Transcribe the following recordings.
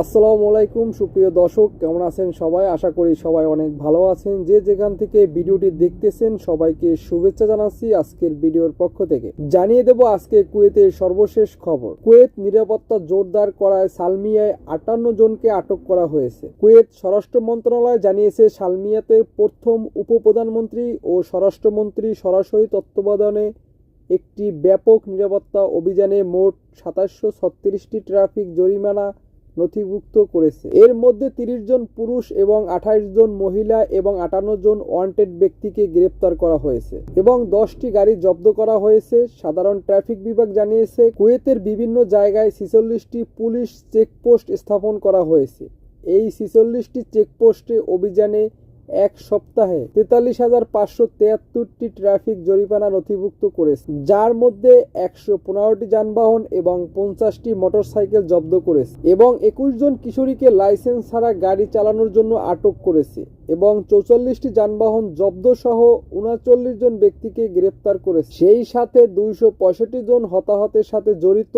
আসসালামু আলাইকুম, সুপ্রিয় দর্শক, কেমন আছেন সবাই? আশা করি সবাই অনেক ভালো আছেন। যে যেখান থেকে ভিডিওটি দেখতেছেন, সবাইকে শুভেচ্ছা জানাচ্ছি আজকের ভিডিওর পক্ষ থেকে। জানিয়ে দেব আজকে কুয়েতের সর্বশেষ খবর। কুয়েত নিরাপত্তা জোরদার করায় সালমিয়ায় আটান্ন জনকে আটক করা হয়েছে। কুয়েত স্বরাষ্ট্র মন্ত্রণালয় জানিয়েছে, সালমিয়াতে প্রথম উপপ্রধানমন্ত্রী ও স্বরাষ্ট্রমন্ত্রী সরাসরি তত্ত্বাবধানে একটি ব্যাপক নিরাপত্তা অভিযানে মোট সাতাশশো ছত্রিশটি ট্রাফিক জরিমানা নথিভুক্ত করেছে। এর মধ্যে তিরিশ জন পুরুষ এবং আঠাইশ জন মহিলা এবং আটান্ন জন ওয়ান্টেড ব্যক্তিকে গ্রেপ্তার করা হয়েছে এবং দশটি গাড়ি জব্দ করা হয়েছে। সাধারণ ট্রাফিক বিভাগ জানিয়েছে, কুয়েতের বিভিন্ন জায়গায় ছিচল্লিশটি পুলিশ চেকপোস্ট স্থাপন করা হয়েছে। এই ছিচল্লিশটি চেকপোস্টে অভিযানে এক সপ্তাহে তেতাল্লিশ হাজার পাঁচশো তেয়াত্তরটি ট্রাফিক জরিমানা নথিভুক্ত করেছে, যার মধ্যে একশো পনেরোটি যানবাহন এবং পঞ্চাশটি মোটরসাইকেল জব্দ করেছে এবং একুশ জন কিশোরীকে লাইসেন্স ছাড়া গাড়ি চালানোর জন্য আটক করেছে এবং চৌচল্লিশটি যানবাহন জব্দ সহ উনচল্লিশ জন ব্যক্তিকে গ্রেপ্তার করেছে। সেই সাথে দুইশো পঁয়ষট্টি জন হতাহতের সাথে জড়িত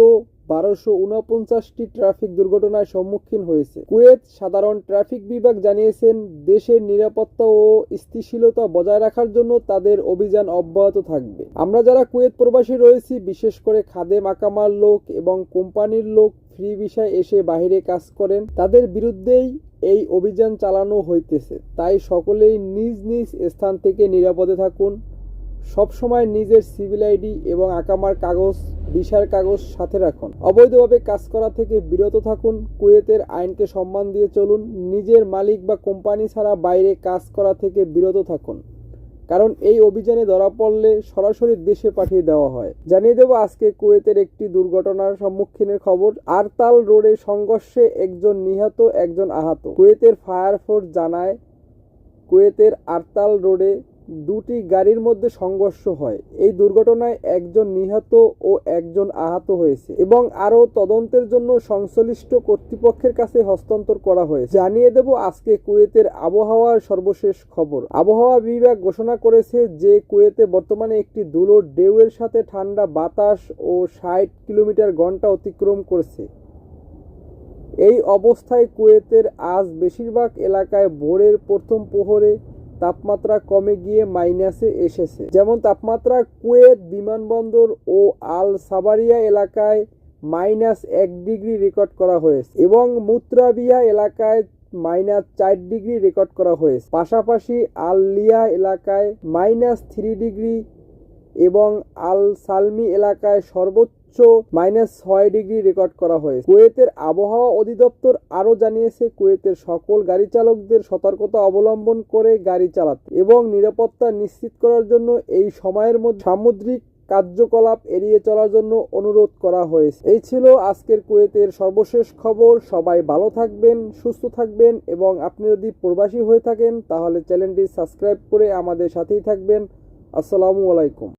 বারোশো উনপঞ্চাশটি ট্রাফিক দুর্ঘটনার সম্মুখীন হয়েছে। কুয়েত সাধারণ ট্রাফিক বিভাগ জানিয়েছেন, দেশের নিরাপত্তা ও স্থিতিশীলতা বজায় রাখার জন্য তাদের অভিযান অব্যাহত থাকবে। আমরা যারা কুয়েত প্রবাসী রয়েছি, বিশেষ করে খাদে মাকামার লোক এবং কোম্পানির লোক ফ্রি বিষয় এসে বাইরে কাজ করেন, তাদের বিরুদ্ধেই এই অভিযান চালানো হইতেছে। তাই সকলেই নিজ নিজ স্থান থেকে নিরাপদে থাকুন। সবসময় নিজের সিভিল আইডি এবং আকামার কাগজ, ভিসার কাগজ সাথে রাখুন। অবৈধভাবে কাজ করা থেকে বিরত থাকুন, কুয়েতের আইনকে সম্মান দিয়ে চলুন, নিজের মালিক বা কোম্পানি ছাড়া বাইরে কাজ করা থেকে বিরত থাকুন। কারণ এই অভিযানে ধরা পড়লে সরাসরি দেশে পাঠিয়ে দেওয়া হয়। জানিয়ে দেব আজকে কুয়েতের একটি দুর্ঘটনার সম্মুখীনের খবর। আরতাল রোডে সংঘর্ষে একজন নিহত, একজন আহত। কুয়েতের ফায়ার ফোর্স জানায়, কুয়েতের আরতাল রোডে দুটি গাড়ির মধ্যে সংঘর্ষ হয়। এই দুর্ঘটনায় একজন নিহত ও একজন আহত হয়েছে এবং আরও তদন্তের জন্য সংশ্লিষ্ট কর্তৃপক্ষের কাছে হস্তান্তর করা হয়েছে। জানিয়ে দেব আজকে কুয়েতের আবহাওয়ার সর্বশেষ খবর। আবহাওয়া বিভাগ ঘোষণা করেছে যে কুয়েতে বর্তমানে একটি ধুলোর ঢেউয়ের সাথে ঠান্ডা বাতাস ও ষাট কিলোমিটার ঘণ্টা অতিক্রম করছে। এই অবস্থায় কুয়েতের আজ বেশিরভাগ এলাকায় ভোরের প্রথম প্রহরে তাপমাত্রা কমে গিয়ে মাইনাসে এসেছে। যেমন তাপমাত্রা কুয়েত বিমানবন্দর ও আল সাবারিয়া এলাকায় মাইনাস এক ডিগ্রি রেকর্ড করা হয়েছে এবং মুত্রাবিয়া এলাকায় মাইনাস চার ডিগ্রি রেকর্ড করা হয়েছে। পাশাপাশি আল লিয়া এলাকায় মাইনাস থ্রি ডিগ্রি এবং আল সালমি এলাকায় সর্বোচ্চ মাইনাস ছয় ডিগ্রি রেকর্ড করা হয়েছে। কুয়েতের আবহাওয়া অধিদপ্তর আরও জানিয়েছে, কুয়েতের সকল গাড়ি চালকদের সতর্কতা অবলম্বন করে গাড়ি চালাতে এবং নিরাপত্তা নিশ্চিত করার জন্য এই সময়ের মধ্যে সামুদ্রিক কার্যকলাপ এড়িয়ে চলার জন্য অনুরোধ করা হয়েছে। এই ছিল আজকের কুয়েতের সর্বশেষ খবর। সবাই ভালো থাকবেন, সুস্থ থাকবেন এবং আপনি যদি প্রবাসী হয়ে থাকেন, তাহলে চ্যানেলটি সাবস্ক্রাইব করে আমাদের সাথেই থাকবেন। আসসালামু আলাইকুম।